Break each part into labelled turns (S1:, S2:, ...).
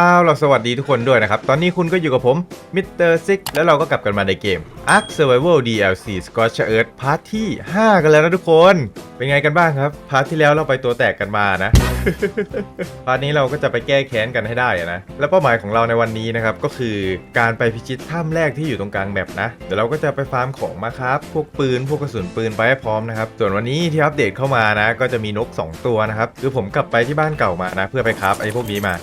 S1: อ้าวเราสวัสดีทุกคนด้วยนะครับ ตอนนี้คุณก็อยู่กับผมมิสเตอร์ซิกแล้วเราก็กลับกันมาในเกม Ark Survival DLC Scorch Earth พาร์ทที่ 5 กันแล้วนะทุกคน เป็นไงกันบ้างครับ พาร์ทที่แล้วเราไปตัวแตกกันมานะ พาร์ทนี้เราก็จะไปแก้แค้นกันให้ได้นะ และเป้าหมายของเราในวันนี้นะครับ ก็คือการไปพิชิตถ้ำแรกที่อยู่ตรงกลางแมปนะ เดี๋ยวเราก็จะไปฟาร์มของมาครับ พวกปืน พวกกระสุนปืนไปให้พร้อมนะครับ ส่วนวันนี้ที่อัปเดตเข้ามานะ ก็จะมีนก 2 ตัวนะครับ คือผมกลับไปที่บ้านเก่ามานะ เพื่อไปคราฟไอ้พวกนี้มา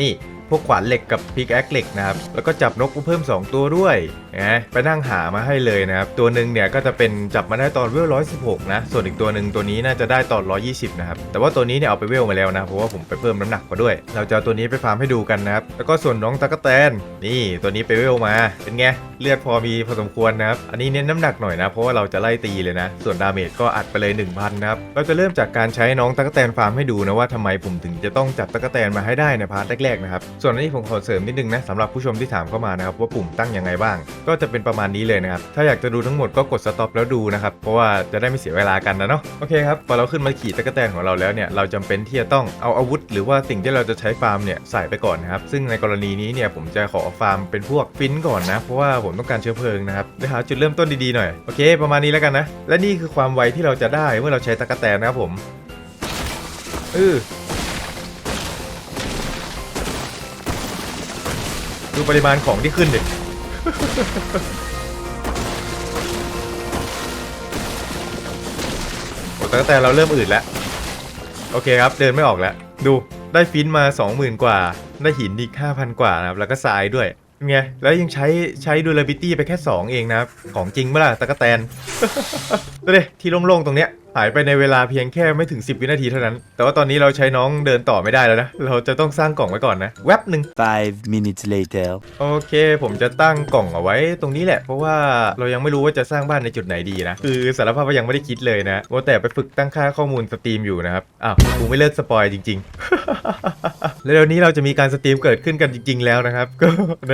S1: นี่พ วกขวานเหล็กกับพิกแอคเหล็กนะครับ แล้วก็จับนกเพิ่ม 2 ตัวด้วยนะไปนั่งหามาให้เลยนะครับ ตัวหนึ่งเนี่ยก็จะเป็นจับมาได้ตอนเวล116นะ ส่วนอีกตัวหนึ่งตัวนี้น่าจะได้ตอน120นะครับ แต่ว่าตัวนี้เนี่ยเอาไปเวลมาแล้วนะ เพราะว่าผมไปเพิ่มน้ำหนักมาด้วย เราจะเอาตัวนี้ไปฟาร์มให้ดูกันนะครับ แล้วก็ส่วนน้องตะกแตน นี่ตัวนี้ไปเวลมา เป็นไง เลือดพอมีพอสมควรนะครับ อันนี้เน้นน้ำหนักหน่อยนะ เพราะว่าเราจะไล่ตีเลยนะ ส่วนดาเมจก็อัดไปเลย 1000นะครับ เราจะเริ่มจากการใช้น้องตะกแตนฟาร์มให้ดูนะว่าทำไมผมถึงจะต้องจับตะกแตนมาให้ได้ในพาร์ทแรกๆนะครับส่วนนี้ผมขอเสริมนิดนึงนะสำหรับผู้ชมที่ถามเข้ามานะครับว่าปุ่มตั้งยังไงบ้าง ก็จะเป็นประมาณนี้เลยนะครับ ถ้าอยากจะดูทั้งหมดก็กดสต็อปแล้วดูนะครับ เพราะว่าจะได้ไม่เสียเวลากันนะเนาะโอเคครับพอเราขึ้นมาขี่ตะกั่วแตนของเราแล้วเนี่ยเราจำเป็นที่จะต้องเอาอาวุธ หรือว่าสิ่งที่เราจะใช้ฟาร์มเนี่ยใส่ไปก่อนนะครับซึ่งในกรณีนี้เนี่ยผมจะขอฟาร์มเป็นพวกฟินก่อนนะเพราะว่าผมต้องการเชื้อเพลิงนะครับเดี๋ยวหาจุดเริ่มต้นดีๆหน่อยโอเค ประมาณนี้แล้วกันนะและนี่คือความไวที่เราจะได้เมื่อเราใช้ตะกแตนนะครับผมเออ ดูปริมาณของที่ขึ้นดิโอ้ตั้งแต่เราเริ่มอืดแล้ว โอเคครับ เดินไม่ออกแล้ว ดูได้ฟินมา 20,000 กว่า ได้หินอีก 5,000 กว่านะครับ แล้วก็ทรายด้วยเป็นไง แล้วยังใช้ใช้ดูล ability ไปแค่ 2 เองนะครับ ของจริงเมื่อล่ะตะกะแตนดูดิที่โล่งๆ ตรงเนี้ย หายไปในเวลาเพียงแค่ไม่ถึง 10 วินาทีเท่านั้น แต่ว่าตอนนี้เราใช้น้องเดินต่อไม่ได้แล้วนะ เราจะต้องสร้างกล่องไว้ก่อนนะ แวบหนึ่ง
S2: Five minutes later.
S1: โอเค ผมจะตั้งกล่องเอาไว้ตรงนี้แหละ เพราะว่าเรายังไม่รู้ว่าจะสร้างบ้านในจุดไหนดีนะ คือสารภาพว่ายังไม่ได้คิดเลยนะว่าแต่ไปฝึกตั้งค่าข้อมูลสตรีมอยู่นะครับ อ้าวกูไม่เลิกสปอยจริง ๆ แล้วเดี๋ยวนี้เราจะมีการสตรีมเกิดขึ้นกันจริง ๆ แล้วนะครับ ก็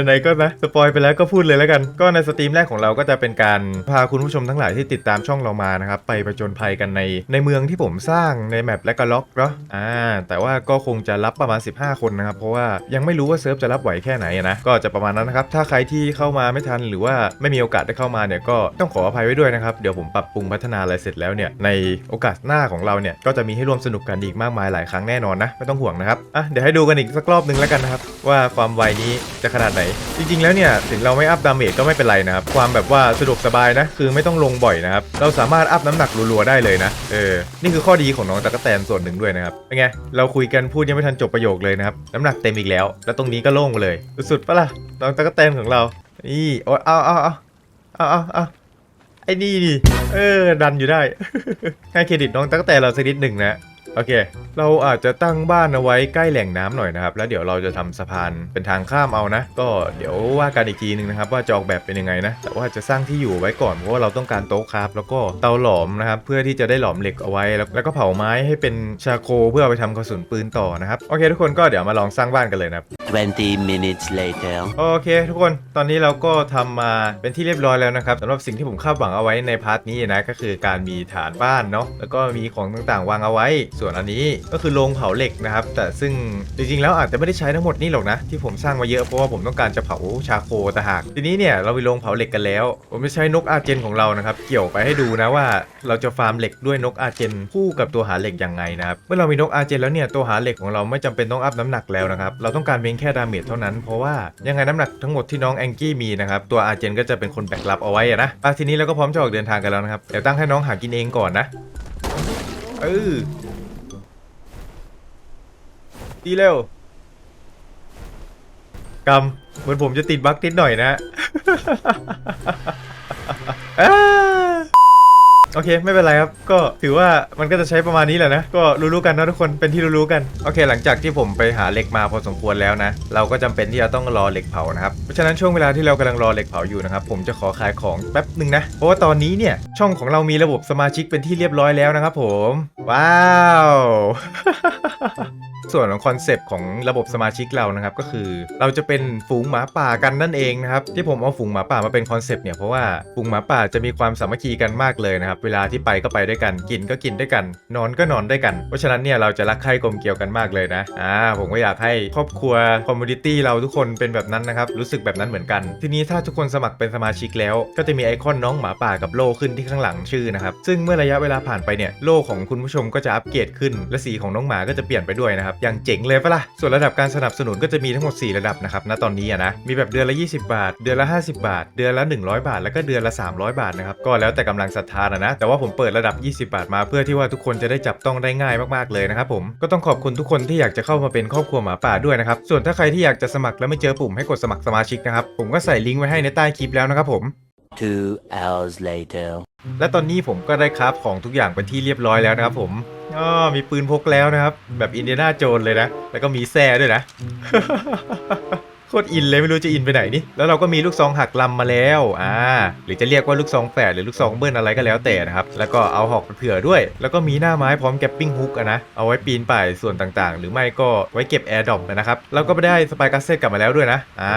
S1: ไหนๆก็นะสปอยไปแล้วก็พูดเลยแล้วกัน ก็ในสตรีมแรกของเราก็จะเป็นการพาคุณผู้ชมทั้งหลายที่ติดตามช่องเรามานะครับไปประจนภัยกันในในเมืองที่ผมสร้างในแมปและก็ล็อกเนาะอ่าแต่ว่าก็คงจะรับประมาณ 15 คนนะครับ เพราะว่ายังไม่รู้ว่าเซิร์ฟจะรับไหวแค่ไหนนะก็จะประมาณนั้นนะครับถ้าใครที่เข้ามาไม่ทันหรือว่าไม่มีโอกาสได้เข้ามาเนี่ยก็ต้องขออภัยไว้ด้วยนะครับเดี๋ยวผมปรับปรุงพัฒนาอะไรเสร็จแล้วเนี่ยในโอกาสหน้าของเราเนี่ยก็จะมีให้ร่วมสนุกกันอีกมากมายหลายครั้งแน่นอนนะไม่ต้องห่วงนะครับอะเดี๋ยวให้ดูกันอีกสักรอบนึงแล้วกันนะครับว่าความไวนี้จะขนาดไหน จริง ๆ แล้วเนี่ยถึงเราไม่อัพดาเมจก็ไม่เป็นไรนะครับความแบบว่าสะดวกสบายนะคือไม่ต้องลงบ่อยนะครับเราสามารถอัพน้ำหนักรัวๆได้เลยนะ เออ นี่คือข้อดีของน้องตะกแตนส่วนหนึ่งด้วยนะครับ เป็นไง เราคุยกันพูดยังไม่ทันจบประโยคเลยนะครับ น้ำหนักเต็มอีกแล้ว แล้วตรงนี้ก็โล่งเลย สุดๆปะล่ะ น้องตะกแตนของเรา นี่โอ้ยเอาเอาเอาเอาเอาเอาไอ้นี่ดิ เออ ดันอยู่ได้ ให้เครดิตน้องตะกแตนเราสักนิดหนึ่งนะ โอเค เราอาจจะตั้งบ้านเอาไว้ใกล้แหล่งน้ำหน่อยนะครับ แล้วเดี๋ยวเราจะทำสะพานเป็นทางข้ามเอานะ ก็เดี๋ยวว่ากันอีกทีหนึ่งนะครับ ว่าจะออกแบบเป็นยังไงนะ แต่ว่าจะสร้างที่อยู่ไว้ก่อนเพราะว่าเราต้องการโต๊ะคราฟแล้วก็เตาหลอมนะครับ เพื่อที่จะได้หลอมเหล็กเอาไว้ แล้วแล้วก็เผาไม้ให้เป็นชาโคเพื่อเอาไปทำกระสุนปืนต่อนะครับ โอเค ทุกคนก็เดี๋ยวมาลองสร้างบ้านกันเลยนะครับ
S2: 20 minutes later.
S1: โอเคทุกคน ตอนนี้เราก็ทำมาเป็นที่เรียบร้อยแล้วนะครับสำหรับสิ่งที่ผมคาดหวังเอาไว้ในพาร์ทนี้นะ ก็คือการมีฐานบ้านเนาะ แล้วก็มีของต่างๆ วางเอาไว้ส่วนอันนี้ก็คือโรงเผาเหล็กนะครับ แต่ซึ่งจริงๆแล้วอาจจะไม่ได้ใช้ทั้งหมดนี่หรอกนะ ที่ผมสร้างมาเยอะเพราะว่าผมต้องการจะเผาชาโคต่หาก ทีนี้เนี่ยเรามีโรงเผาเหล็กกันแล้ว ผมจะใช้นกอาเจนของเรานะครับ เกี่ยวไปให้ดูนะว่าเราจะฟาร์มเหล็กด้วยนกอาเจนคู่กับตัวหาเหล็กยังไงนะครับ เมื่อเรามีนกอาเจนแล้วเนี่ยตัวหาเหล็กของเราไม่จำเป็นต้องอัพน้ำหนักแล้วนะครับ เราต้องการเพียงแค่ดาเมจเท่านั้น เพราะว่ายังไงน้ำหนักทั้งหมดที่น้องแองกี้มีนะครับ ตัวอาเจนก็จะเป็นคนแบกรับเอาไว้อะนะอะทีนี้เราก็พร้อมจะออกเดินทางกันแล้วนะครับเดี๋ยวตั้งให้น้องหากินเองก่อนนะเออ ตีเร็วกำเหมือนผมจะติดบั๊กนิดหน่อยนะ โอเคไม่เป็นไรครับ ก็ถือว่ามันก็จะใช้ประมาณนี้แหละนะ ก็รู้ๆกันนะทุกคนเป็นที่รู้ๆกัน โอเค หลังจากที่ผมไปหาเหล็กมาพอสมควรแล้วนะ เราก็จำเป็นที่จะต้องรอเหล็กเผานะครับ เพราะฉะนั้นช่วงเวลาที่เรากำลังรอเหล็กเผาอยู่นะครับ ผมจะขอขายของแป๊บหนึ่งนะ เพราะว่าตอนนี้เนี่ยช่องของเรามีระบบสมาชิกเป็นที่เรียบร้อยแล้วนะครับผม ว้าวส่วนของคอนเซปต์ของระบบสมาชิกเรานะครับก็คือ เราจะเป็นฝูงหมาป่ากันนั่นเองนะครับที่ผมเอาฝูงหมาป่ามาเป็นคอนเซปต์เนี่ยเพราะว่าฝูงหมาป่าจะมีความสามัคคีกันมากเลยนะครับเววลาที่ไปก็ไปด้วยกัน กินก็กินด้วยกัน นอนก็นอนด้วยกัน เพราะฉะนั้นเนี่ยเราจะรักใคร่กลมเกลียวกันมากเลยนะ อ่า ผมก็อยากให้ครอบครัวคอมมูนิตี้เราทุกคนเป็นแบบนั้นนะครับ รู้สึกแบบนั้นเหมือนกัน ทีนี้ถ้าทุกคนสมัครเป็นสมาชิกแล้ว ก็จะมีไอคอนน้องหมาป่ากับโล่ขึ้นที่ข้างหลังชื่อนะครับ ซึ่งเมื่อระยะเวลาผ่านไปเนี่ย โล่ของคุณผู้ชมก็จะอัปเกรดขึ้น และสีของน้องหมาก็จะเปลี่ยนไปด้วยนะครับ อย่างเจ๋งเลยปะล่ะ ส่วนระดับการสนับสนุนก็จะมีทั้งหมด 4 ระดับนะครับ ณ ตอนนี้อะนะ มีแบบเดือนละ 20 บาท เดือนละ 50 บาท เดือนละ 100 บาท แล้วก็เดือนละ 300 บาทนะครับ ก็แล้วแต่กำลังศรัทธานะนะ แต่ว่าผมเปิดระดับ 20 บาทมาเพื่อที่ว่าทุกคนจะได้จับต้องได้ง่ายมากๆเลยนะครับผมก็ต้องขอบคุณทุกคนที่อยากจะเข้ามาเป็นครอบครัวหมาป่าด้วยนะครับส่วนถ้าใครที่อยากจะสมัครแล้วไม่เจอปุ่มให้กดสมัครสมาชิกนะครับผมก็ใส่ลิงก์ไว้ให้ในใต้คลิปแล้วนะครับผม
S2: Two hours later.
S1: และตอนนี้ผมก็ได้คราฟของทุกอย่างเป็นที่เรียบร้อยแล้วนะครับผมอ๋อมีปืนพกแล้วนะครับ แบบอินเดียนาโจนเลยนะ แล้วก็มีแซ่ด้วยนะ โคตรอินเลยไม่รู้จะอินไปไหนนี่ แล้วเราก็มีลูกซองหักลำมาแล้ว อ่า หรือจะเรียกว่าลูกซองแฝดหรือลูกซองเบิ้ลอะไรก็แล้วแต่นะครับ แล้วก็เอาหอกเผื่อด้วย แล้วก็มีหน้าไม้พร้อมแกปปิ้งฮุกอะนะ เอาไว้ปีนป่ายส่วนต่างๆ หรือไม่ก็ไว้เก็บแอร์ดรอปนะครับแล้วก็ไปได้สไปกัสเซตกลับมาแล้วด้วยนะ อ่า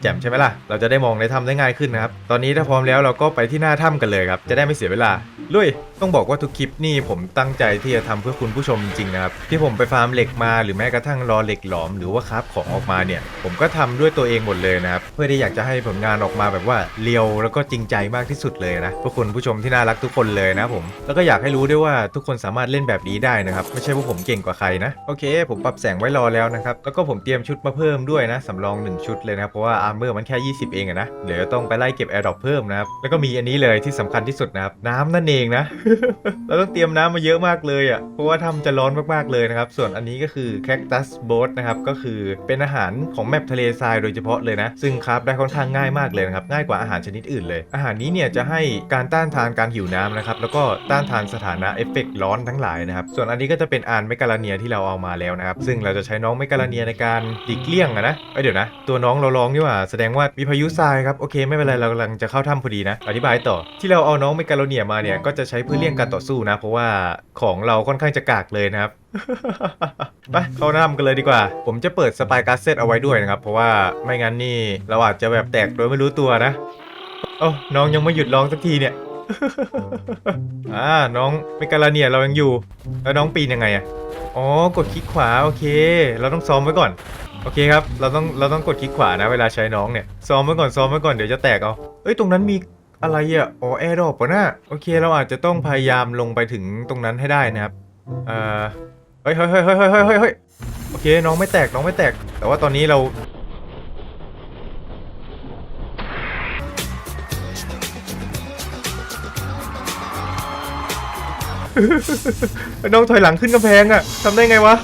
S1: แจ่มใช่ไหมล่ะ เราจะได้มองในถ้ำได้ง่ายขึ้นนะครับ ตอนนี้ถ้าพร้อมแล้วเราก็ไปที่หน้าถ้ำกันเลยครับ จะได้ไม่เสียเวลาลุยต้องบอกว่าทุกคลิปนี่ผมตั้งใจที่จะทำเพื่อคุณผู้ชมจริงๆนะครับ ที่ผมไปฟาร์มเหล็กมาหรือแม้กระทั่งรอเหล็กหลอมหรือว่าคราฟของออกมาเนี่ย ผมก็ทำด้วยตัวเองหมดเลยนะครับ เพื่อที่อยากจะให้ผลงานออกมาแบบว่าเรียวแล้วก็จริงใจมากที่สุดเลยนะพื่อคุณผู้ชมที่น่ารักทุกคนเลยนะผมแล้วก็อยากให้รู้ด้วยว่าทุกคนสามารถเล่นแบบนี้ได้นะครับไม่ใช่ว่าผมเก่งกว่าใครนะโอเค ผมปรับแสงไว้รอแล้วนะครับแล้วก็ผมเตรียมชุดมาเพิ่มด้วยนะสำรองหนึ่งชุดเลยนะเพราะว่าอาร์เมอร์มันแค่ 20 เองอะนะเดี๋ยวต้องไปไล่เก็บแอร์ดรอปเพิ่มนะครับแล้วก็มีอันนี้เลยที่สำคัญที่สุดนะครับน้ำนั่นเองนะเราต้องเตรียมน้ำมาเยอะมากเลยอะเพราะว่าถ้ำจะร้อนมากๆเลยนะครับส่วนอันนี้ก็คือ Cactus Boat นะครับก็คือเป็นอาหารของแมปทะเลทรายโดยเฉพาะเลยนะ ซึ่งคราฟได้ค่อนข้างง่ายมากเลยนะครับ ง่ายกว่าอาหารชนิดอื่นเลย อาหารนี้เนี่ยจะให้การต้านทานการหิวน้ำนะครับ แล้วก็ต้านทานสถานะเอฟเฟกร้อนทั้งหลายนะครับ ส่วนอันนี้ก็จะเป็นอานเมกาลาเนียที่เราเอามาแล้วนะครับ ซึ่งเราจะใช้น้องเมกาลาเนียในการดีเกลี้ยงอะนะเอ้ยเดี๋ยวนะ ตัวน้องเราลองนี่ว่า แสดงว่ามีพายุทรายครับ โอเคไม่เป็นไร เรากำลังจะเข้าถ้ำพอดีนะ อธิบายต่อ ที่เราเอาน้องเมกาโลเนียมาเนี่ย ก็จะใช้เพื่อเลี่ยงการต่อสู้นะ เพราะว่าของเราค่อนข้างจะกากเลยนะครับ ไปเข้าน้ำกันเลยดีกว่า ผมจะเปิดสปายการ์เซตเอาไว้ด้วยนะครับ เพราะว่าไม่งั้นนี่เราอาจจะแบบแตกโดยไม่รู้ตัวนะโอ้น้องยังไม่หยุดร้องสักทีเนี่ยอ่าน้องเมกาลาเนียเรายังอยู่ แล้วน้องปีนยังไงอะอ๋อกดคลิกขวาโอเค เราต้องซ้อมไว้ก่อนโอเคครับ เราต้องเราต้องกดคลิกขวานะเวลาใช้น้องเนี่ย ซ้อมไว้ก่อนซ้อมไว้ก่อนเดี๋ยวจะแตกเอาเอ้ยตรงนั้นมีอะไรอะอ๋อแอร์ดรอปปะน่ะโอเค เราอาจจะต้องพยายามลงไปถึงตรงนั้นให้ได้นะครับเอ่อ เฮ้ยเฮ้ยเฮ้ยเฮ้ยเฮ้ยเฮ้ยโอเคน้องไม่แตกน้องไม่แตก แต่ว่าตอนนี้เราน้องถอยหลังขึ้นกำแพงอะทำได้ไงวะ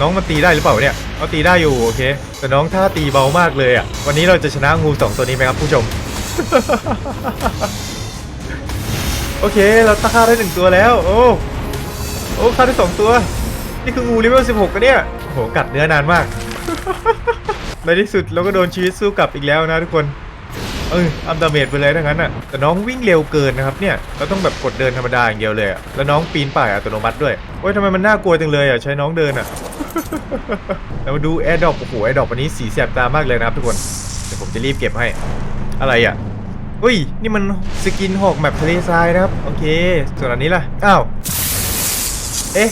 S1: น้องมันตีได้หรือเปล่าเนี่ยเอาตีได้อยู่โอเค แต่น้องท่าตีเบามากเลยอะวันนี้เราจะชนะงูสองตัวนี้ไหมครับผู้ชม โอเค เราตั้งค่าได้หนึ่งตัวแล้ว โอ้ โอ้ฆ่าได้สองตัว นี่คืองูเลเวล16กันเนี่ยโอ้โหกัดเนื้อนานมาก ในที่สุดเราก็โดนชีวิตสู้กลับอีกแล้วนะทุกคน เอออัมดาเมจไปเลยทั้งนั้นอะแต่น้องวิ่งเร็วเกินนะครับเนี่ยเราต้องแบบกดเดินธรรมดาอย่างเดียวเลยอะแล้วน้องปีนป่ายอัตโนมัติด้วยโอ้ยทำไมมันน่ากลัวจังเลยอะใช้น้องเดินอะเรามาดูแอร์ดอปโอ้โหแอร์ดอปอันนี้สีแสบตามากเลยนะครับทุกคนเดี๋ยวผมจะรีบเก็บให้ อะไรอะอุ้ย นี่มันสกินหอกแมปทะเลทรายนะครับ โอเค ส่วนอันนี้ล่ะ อ้าว เอ๊ะ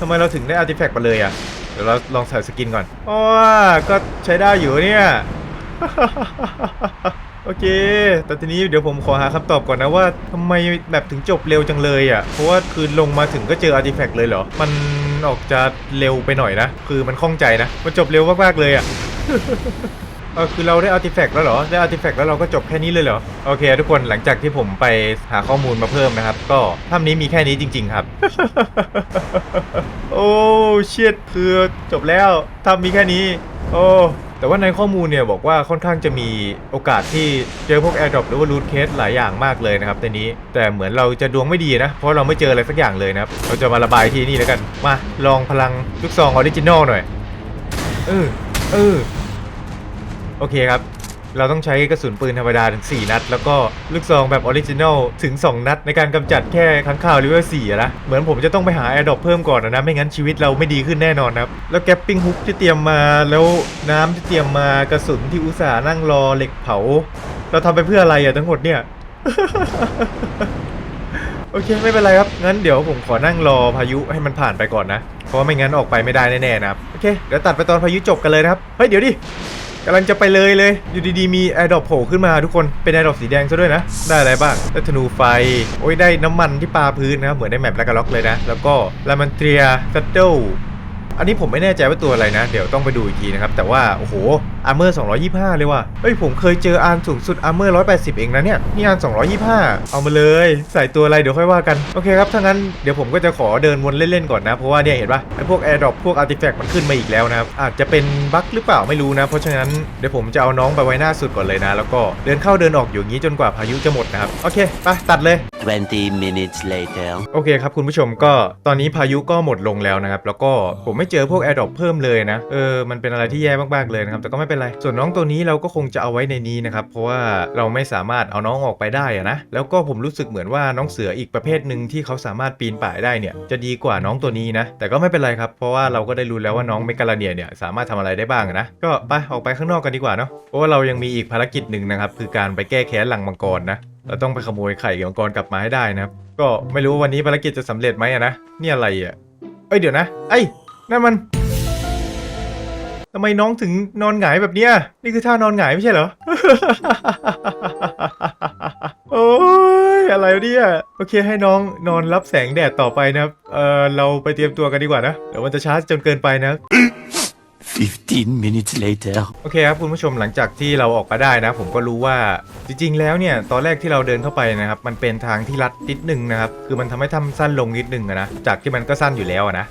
S1: ทำไมเราถึงได้อาร์ติแฟกต์มาเลยอะ เดี๋ยวเราลองใส่สกินก่อนอ๋อก็ใช้ได้อยู่เนี่ย โอเค แต่ทีนี้เดี๋ยวผมขอหาคำตอบก่อนนะว่าทำไมแบบถึงจบเร็วจังเลยอะ เพราะว่าคือลงมาถึงก็เจออาร์ติแฟกต์เลยเหรอ มันออกจะเร็วไปหน่อยนะ คือมันคล่องใจนะ มันจบเร็วมากๆเลยอะ ออคือเราได้อาร์ติแฟกต์แล้วเหรอ ได้อาร์ติแฟกต์แล้วเราก็จบแค่นี้เลยเหรอ โอเค ทุกคนหลังจากที่ผมไปหาข้อมูลมาเพิ่มนะครับ ก็ถ้ำนี้มีแค่นี้จริง ๆ ครับ โอ้เชิดคือจบแล้วถ้ำมีแค่นี้ โอ้แต่ว่าในข้อมูลเนี่ยบอกว่าค่อนข้างจะมีโอกาสที่เจอพวก AirDrop หรือว่า Root Case หลายอย่างมากเลยนะครับในนี้ แต่เหมือนเราจะดวงไม่ดีนะ เพราะเราไม่เจออะไรสักอย่างเลยนะครับ เราจะมาระบายที่นี่แล้วกัน มาลองพลังลูกซองออริจินอลหน่อย เออ เออ โอเคครับ เราต้องใช้กระสุนปืนธรรมดาถึง 4 นัด แล้วก็ลูกซองแบบออริจินอลถึง 2 นัด ในการกำจัดแค่ค้างคาวเลเวล4อะนะ เหมือนผมจะต้องไปหาแอร์ดอปเพิ่มก่อนนะ ไม่งั้นชีวิตเราไม่ดีขึ้นแน่นอนครับ แล้วแกปปิ้งฮุกที่เตรียมมาแล้วน้ำที่เตรียมมากระสุนที่อุตส่าห์นั่งรอเหล็กเผา เราทำไปเพื่ออะไรอะทั้งหมดเนี่ย โอเคไม่เป็นไรครับ งั้นเดี๋ยวผมขอนั่งรอพายุให้มันผ่านไปก่อนนะ เพราะว่าไม่งั้นออกไปไม่ได้แน่ๆนะครับ โอเค เดี๋ยวตัดไปตอนพายุจบกันเลยนะครับ เฮ้ยเดี๋ยวดิ กำลังจะไปเลยเลย อยู่ดีๆมีแอร์ดรอปโผล่ขึ้นมาทุกคน เป็นแอร์ดรอปสีแดงซะด้วยนะ ได้อะไรบ้าง ได้ธนูไฟ โอ้ยได้น้ำมันที่ปาพื้นนะครับ เหมือนได้แมปแลกล็อกเลยนะ แล้วก็ลามันเตรียสเตล อันนี้ผมไม่แน่ใจว่าตัวอะไรนะ เดี๋ยวต้องไปดูอีกทีนะครับ แต่ว่า โอ้โหอาร์เมอร์225 เลยว่ะเฮ้ย ผมเคยเจออาร์มสูงสุดอาร์เมอร์180 เองนะเนี่ย นี่อาร์ม225 เอามาเลย ใส่ตัวอะไรเดี๋ยวค่อยว่ากัน โอเคครับ ถ้างั้นเดี๋ยวผมก็จะขอเดินวนเล่น ๆ ก่อนนะ เพราะว่าเนี่ยเห็นปะไอพวกแอร์ดรอปพวกอาร์ติแฟกต์มันขึ้นมาอีกแล้วนะครับ อาจจะเป็นบั๊กหรือเปล่าไม่รู้นะ เพราะฉะนั้นเดี๋ยวผมจะเอาน้องไปไว้หน้าสุดก่อนเลยนะ แล้วก็เดินเข้าเดินออกอยู่อย่างนี้จนกว่าพายุจะหมดนะครับ โอเคไปตัดเลย
S2: 20 minutes later.
S1: โอเคครับคุณผู้ชมก็ตอนนี้พายุก็หมดลงแล้วนะครับแล้วก็ผมไม่เจอพวกแอร์ดรอปเพิ่มเลยนะ เออ มันเป็นอะไรที่แย่มากๆเลยนะครับ แต่ก็ไม่เป็นไร ส่วนน้องตัวนี้เราก็คงจะเอาไว้ในนี้นะครับ เพราะว่าเราไม่สามารถเอาน้องออกไปได้อะนะ แล้วก็ผมรู้สึกเหมือนว่าน้องเสืออีกประเภทหนึ่งที่เขาสามารถปีนป่ายได้เนี่ย จะดีกว่าน้องตัวนี้นะ แต่ก็ไม่เป็นไรครับ เพราะว่าเราก็ได้รู้แล้วว่าน้องเมกาลาเนียเนี่ยสามารถทำอะไรได้บ้างนะ ก็ไปออกไปข้างนอกกันดีกว่าเนาะ เพราะว่าเรายังมีอีกภารกิจหนึ่งนะครับ คือการไปแก้แค้นหลังมังกรนะ เราต้องไปขโมยไข่มังกรกลับมาให้ได้นะครับ ก็ไม่รู้วันนี้ภารกิจจะสำเร็จไหมอะนะนี่อะไรอะเอ้ยเดี๋ยวนะ เอ้ย นั่นมันทำไมน้องถึงนอนหงายแบบเนี้ยนี่คือท่านอนหงายไม่ใช่เหรอ โอ้ยอะไรเนี่ยโอเคให้น้องนอนรับแสงแดดต่อไปนะครับเออเราไปเตรียมตัวกันดีกว่านะเดี๋ยวมันจะช้าจนเกินไปนะ
S2: 15 minutes later.
S1: โอเคครับคุณผู้ชมหลังจากที่เราออกมาได้นะ ผมก็รู้ว่าจริงๆ แล้วเนี่ยตอนแรกที่เราเดินเข้าไปนะครับมันเป็นทางที่ลัดนิดนึงนะครับคือมันทำให้ทำสั้นลงนิดนึงอะนะจากที่มันก็สั้นอยู่แล้วอะนะ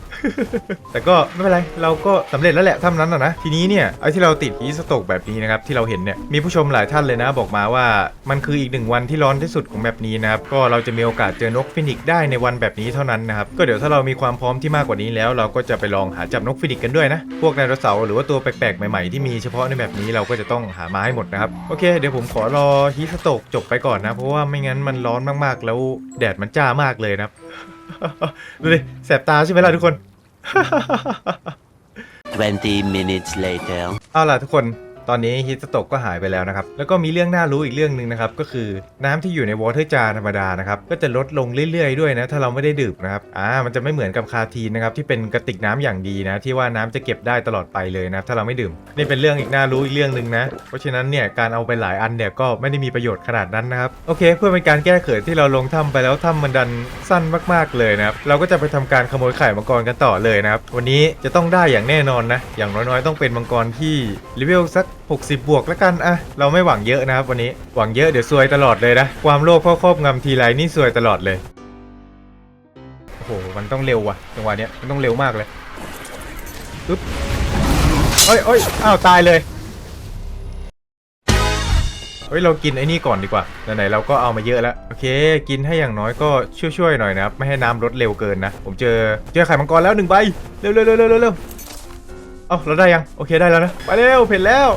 S1: แต่ก็ไม่เป็นไรเราก็สำเร็จแล้วแหละทำนั้นอะนะทีนี้เนี่ยไอ้ที่เราติดฮีสโตกแบบนี้นะครับที่เราเห็นเนี่ยมีผู้ชมหลายท่านเลยนะ บอกมาว่ามันคืออีกหนึ่งวันที่ร้อนที่สุดของแบบนี้นะครับก็เราจะมีโอกาสเจอนกฟินิกซ์ได้ในวันแบบนี้เท่านั้นนะครับก็เดี๋ยวถ้าเรามีความพร้อมที่มากกว่านี้แล้ว เราก็จะไปลองหาจับนกฟินิกซ์กันด้วยนะพวกไดโนเสาร์หรือว่าตัวแปลกๆใหม่ๆที่มีเฉพาะในแบบนี้เราก็จะต้องหามาให้หมดนะครับ โอเค เดี๋ยวผมขอรอฮีสโตกจบไปก่อนนะ เพราะว่าไม่งั้นมันร้อนมากๆ แล้วแดดมันจ้ามากเลยนะครับดูดิแสบตาใช่ไหมล่ะทุกคน
S2: 20 minutes later.
S1: เอาล่ะทุกคน ตอนนี้ฮิตสโตกก็หายไปแล้วนะครับ แล้วก็มีเรื่องน่ารู้อีกเรื่องหนึ่งนะครับ ก็คือน้ำที่อยู่ในวอเตอร์จาร์ธรรมดานะครับ ก็จะลดลงเรื่อยๆด้วยนะ ถ้าเราไม่ได้ดื่มนะครับ อ่า มันจะไม่เหมือนกับคาทีนนะครับ ที่เป็นกระติกน้ำอย่างดีนะ ที่ว่าน้ำจะเก็บได้ตลอดไปเลยนะ ถ้าเราไม่ดื่ม นี่เป็นเรื่องอีกน่ารู้อีกเรื่องหนึ่งนะ เพราะฉะนั้นเนี่ย การเอาไปหลายอันเนี่ยก็ไม่ได้มีประโยชน์ขนาดนั้นนะครับ โอเค เพื่อเป็นการแก้เขินที่เราลงถ้ำไปแล้วถ้ำมันดันสั้นมากๆเลยนะครับ เราก็จะไปทำการขโมยไข่มังกรกันต่อเลยนะครับ วันนี้จะต้องได้อย่างแน่นอนนะ อย่างน้อยๆ ต้องเป็นมังกรที่เลเวลสัก 60 บวกแล้วกันอะเราไม่หวังเยอะนะครับวันนี้หวังเยอะเดี๋ยวซวยตลอดเลยนะความโลภเข้าครอบงำทีไรนี่ซวยตลอดเลยโอ้โหมันต้องเร็วว่ะจังหวะเนี้ยมันต้องเร็วมากเลยปึ๊บเอ้ยเอ้ยอ้าวตายเลยเฮ้ยเรากินไอ้นี่ก่อนดีกว่าไหนๆเราก็เอามาเยอะแล้วโอเค กินให้อย่างน้อยก็ช่วยๆหน่อยนะครับไม่ให้น้ำลดเร็วเกินนะ ผมเจอเจอไข่มังกรแล้วหนึ่งใบเร็วๆๆๆๆเร็วเอ้าเราได้ยังโอเคได้แล้วนะไปเร็วเผ็ดแล้ว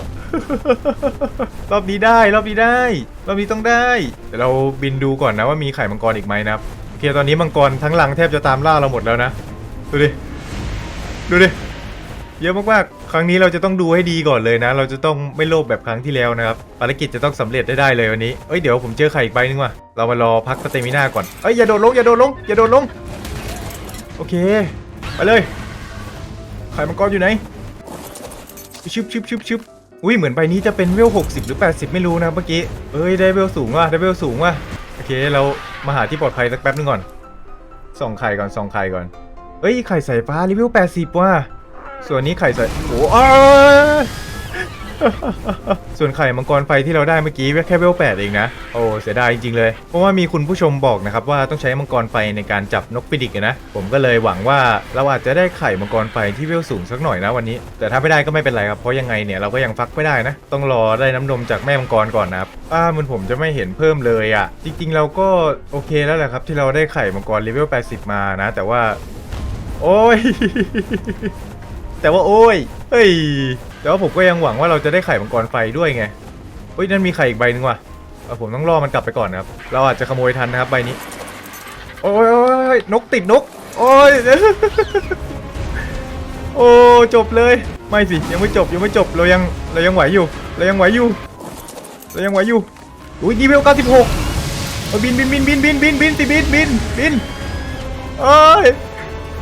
S1: รอบนี้ได้รอบนี้ได้ รอบนี้ต้องได้เดี๋ยวเราบินดูก่อนนะว่ามีไข่มังกรอีกไหมนะครับโอเคตอนนี้มังกรทั้งลังแทบจะตามล่าเราหมดแล้วนะดูดิดูดิเยอะมากๆ ครั้งนี้เราจะต้องดูให้ดีก่อนเลยนะ เราจะต้องไม่โลภแบบครั้งที่แล้วนะครับ ภารกิจจะต้องสำเร็จได้ได้เลยวันนี้ เอ้ยเดี๋ยวผมเจอไข่อีกใบนึงว่ะ เรามารอพักสเตมิน่าก่อน เอ้ยอย่าโดดลงอย่าโดดลงอย่าโดดลง โอเค ไปเลย ไข่มังกรอยู่ไหน ชึบชึบชึบชึบ อุ้ยเหมือนใบนี้จะเป็นเวล60 หรือ 80 ไม่รู้นะเมื่อกี้เอ้ยได้เวลสูงว่ะได้เวลสูงว่ะโอเคเรามาหาที่ปลอดภัยสักแป๊บนึงก่อนส่องไข่ก่อนส่องไข่ก่อนเอ้ยไข่ใส่ฟ้ารีวิว80ว่ะส่วนนี้ไข่ใส่โอ้ย ส่วนไข่มังกรไฟที่เราได้เมื่อกี้แค่เวลแปดเองนะ โอ้เสียดายจริงๆเลย เพราะว่ามีคุณผู้ชมบอกนะครับว่าต้องใช้มังกรไฟในการจับนกปิดิกนะ ผมก็เลยหวังว่าเราอาจจะได้ไข่มังกรไฟที่เวลสูงสักหน่อยนะวันนี้ แต่ถ้าไม่ได้ก็ไม่เป็นไรครับ เพราะยังไงเนี่ยเราก็ยังฟักไม่ได้นะ ต้องรอได้น้ำนมจากแม่มังกรก่อนนะครับป้ามันผมจะไม่เห็นเพิ่มเลยอะ่ะ จริง ๆ เราก็โอเคแล้วแหละครับที่เราได้ไข่มังกรเลเวล80 มานะ แต่ว่า โอ้ย แต่ว่าโอ้ยเฮ้ยแต่ว่าผมก็ยังหวังว่าเราจะได้ไข่มังกรไฟด้วยไงเฮ้ยนั่นมีไข่อีกใบหนึงว่ะเอาผมต้องรอมันกลับไปก่อนนะครับ เราอาจจะขโมยทันนะครับใบนี้ โอ้ยอยนกติดนก โอ้ยโอ้จบเลย ไม่สิยังไม่จบยังไม่จบเรายังเรายังไหวอยู่ เรายังไหวอยู่ เรายังไหวอยู่อุ้ยดีเวล96เออบินบินบินบินบินบินบินสิบินบินบินเอ้ย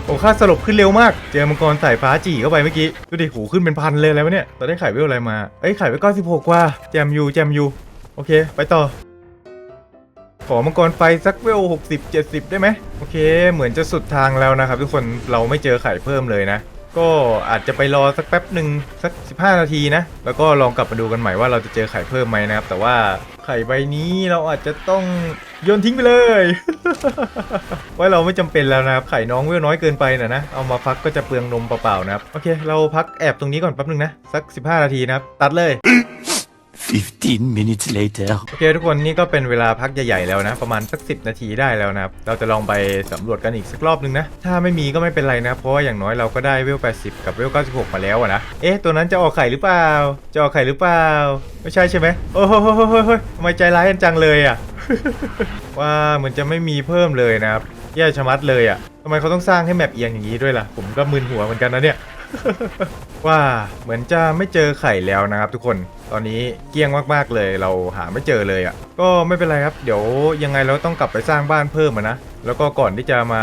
S1: โอ้ค่าสลบขึ้นเร็วมาก เจอมังกรสายฟ้าจี่เข้าไปเมื่อกี้ ดูดิหูขึ้นเป็นพันเลยอะไรวะเนี่ยเราได้ไข่เวลอะไรมา เอ้ย ไข่ไว้ก้าสิบหกว่า แจมยู แจมยู โอเค ไปต่อ ขอมังกรไฟสักเวล60 70ได้ไหม โอเค เหมือนจะสุดทางแล้วนะครับ ทุกคน เราไม่เจอไข่เพิ่มเลยนะ ก็อาจจะไปรอสักแป๊บหนึ่งสัก 15 นาทีนะ แล้วก็ลองกลับมาดูกันใหม่ว่าเราจะเจอไข่เพิ่มไหมนะครับ แต่ว่าไข่ใบนี้เราอาจจะต้อง โยนทิ้งไปเลย ไว้เราไม่จำเป็นแล้วนะครับ ไข่น้องเวลน้อยเกินไปนะนะ เอามาพักก็จะเปลืองนมเปล่าๆนะครับ โอเค เราพักแอบตรงนี้ก่อนแป๊บหนึงนะ สัก 15 นาทีนะครับ ตัดเลย
S2: 15 minutes later.
S1: โอเคทุกคนนี่ก็เป็นเวลาพักใหญ่ๆแล้วนะ ประมาณสัก 10 นาทีได้แล้วนะครับ เราจะลองไปสำรวจกันอีกสักรอบนึงนะ ถ้าไม่มีก็ไม่เป็นไรนะ เพราะว่าอย่างน้อยเราก็ได้เวล 80 กับเวล 96 มาแล้วนะ เอ๊ะ ตัวนั้นจะออกไข่หรือเปล่า จะออกไข่หรือเปล่า ไม่ใช่ใช่ไหมโอ้โหทำไมใจร้ายกันจังเลยอะว่าเหมือนจะไม่มีเพิ่มเลยนะครับแย่ชะมัดเลยอะทำไมเขาต้องสร้างให้แมปเอียงอย่างนี้ด้วยล่ะ ผมก็มึนหัวเหมือนกันนะเนี่ย ว่าเหมือนจะไม่เจอไข่แล้วนะครับทุกคน ตอนนี้เกลี้ยงมากๆเลยเราหาไม่เจอเลยอะ่ะ ก็ไม่เป็นไรครับ เดี๋ยวยังไงเราต้องกลับไปสร้างบ้านเพิ่มอะนะ แล้วก็ก่อนที่จะมา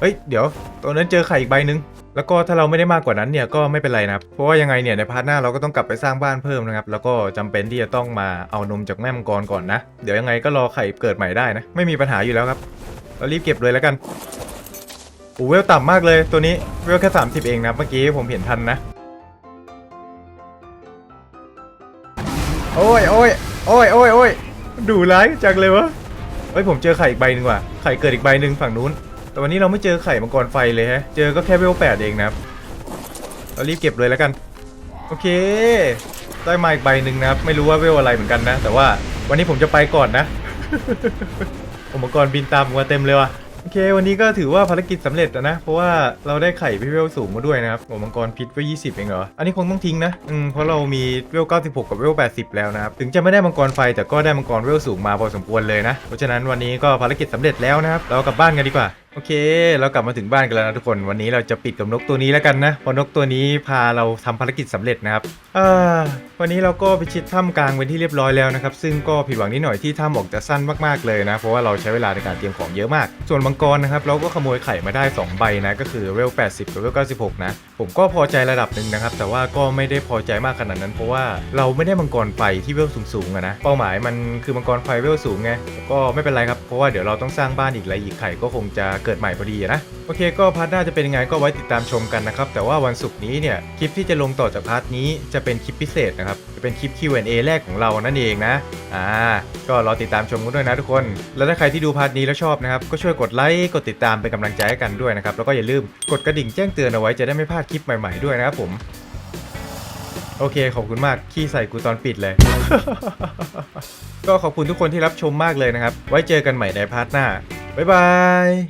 S1: เอ้ย เดี๋ยวตัวนั้นเจอไข่อีกใบหนึงแล้วก็ถ้าเราไม่ได้มากกว่านั้นเนี่ยก็ไม่เป็นไรนะครับ เพราะว่ายังไงเนี่ยในพาร์ทหน้าเราก็ต้องกลับไปสร้างบ้านเพิ่มนะครับ แล้วก็จำเป็นที่จะต้องมาเอานมจากแม่มังกรก่อนนะ เดี๋ยวยังไงก็รอไข่เกิดใหม่ได้นะ ไม่มีปัญหาอยู่แล้วครับ เรารีบเก็บเลยแล้วกันโอ้เวลต่ำมากเลยตัวนี้เวลแค่30 เองนะเมื่อกี้ผมเห็นทันนะ โอ้ยโอ้ยโอ้ยโอ้ยโอ้ยดูร้ายจังเลยวะเฮ้ยผมเจอไข่อีกใบหนึ่งว่ะไข่เกิดอีกใบหนึ่งฝั่งนู้น แต่วันนี้เราไม่เจอไข่มังกรไฟเลยฮะ เจอก็แค่เวลแปดเองนะครับเรารีบเก็บเลยแล้วกัน โอเค ได้มาอีกใบหนึ่งนะครับ ไม่รู้ว่าเวลอะไรเหมือนกันนะ แต่ว่าวันนี้ผมจะไปก่อนนะอุปกรณ์บินตามผมมาเต็มเลยว่ะ โอเควันนี้ก็ถือว่าภารกิจสำเร็จนะ เพราะว่าเราได้ไข่พิเวลสูงมาด้วยนะครับโอมังกรพิษไว้20เองเหรอ อันนี้คงต้องทิ้งนะ อืม เพราะเรามีเวล96กับเวล80แล้วนะครับ ถึงจะไม่ได้มังกรไฟแต่ก็ได้มังกรเวลสูงมาพอสมควรเลยนะ เพราะฉะนั้นวันนี้ก็ภารกิจสำเร็จแล้วนะครับ เรากลับบ้านกันดีกว่า โอเค เรากลับมาถึงบ้านกันแล้วนะทุกคนวันนี้เราจะปิดกับนกตัวนี้แล้วกันนะเพราะนกตัวนี้พาเราทำภารกิจสำเร็จนะครับวันนี้เราก็ไปชิดถ้ำกลางเป็นที่เรียบร้อยแล้วนะครับ ซึ่งก็ผิดหวังนิดหน่อยที่ถ้ำออกจะสั้นมากๆเลยนะ เพราะว่าเราใช้เวลาในการเตรียมของเยอะมาก ส่วนมังกรนะครับ เราก็ขโมยไข่มาได้ 2 ใบนะ ก็คือเวล 80 กับเวล 96 นะ ผมก็พอใจระดับหนึ่งนะครับ แต่ว่าก็ไม่ได้พอใจมากขนาดนั้น เพราะว่าเราไม่ได้มังกรไฟที่เวลสูงๆอะนะ เป้าหมายมันคือมังกรไฟเวลสูงไง ก็ไม่เป็นไรครับ เพราะว่าเดี๋ยวเราต้องสร้างบ้านอีกและอีกไข่ก็คงจะเกิดใหม่พอดีนะ โอเคก็พาร์ทหน้าจะเป็นยังไงก็ไว้ติดตามชมกันนะครับ แต่ว่าวันศุกร์นี้เนี่ยคลิปที่จะลงต่อจากพาร์ทนี้จะเป็นคลิปพิเศษนะครับ จะเป็นคลิป Q&A แรกของเรานั่นเองนะอ่าก็รอติดตามชมกันด้วยนะทุกคน แล้วถ้าใครที่ดูพาร์ทนี้แล้วชอบนะครับก็ช่วยกดไลค์กดติดตามเป็นกำลังใจให้กันด้วยนะครับแล้วก็อย่าลืมกดกระดิ่งแจ้งเตือนเอาไว้จะได้ไม่พลาดคลิปใหม่ๆด้วยนะครับผมโอเค ขอบคุณมาก ขี้ใส่กูตอนปิดเลย ก็ขอบคุณทุกคนที่รับชมมากเลยนะครับ ไว้เจอกันใหม่ในพาร์ทหน้า บ๊ายบาย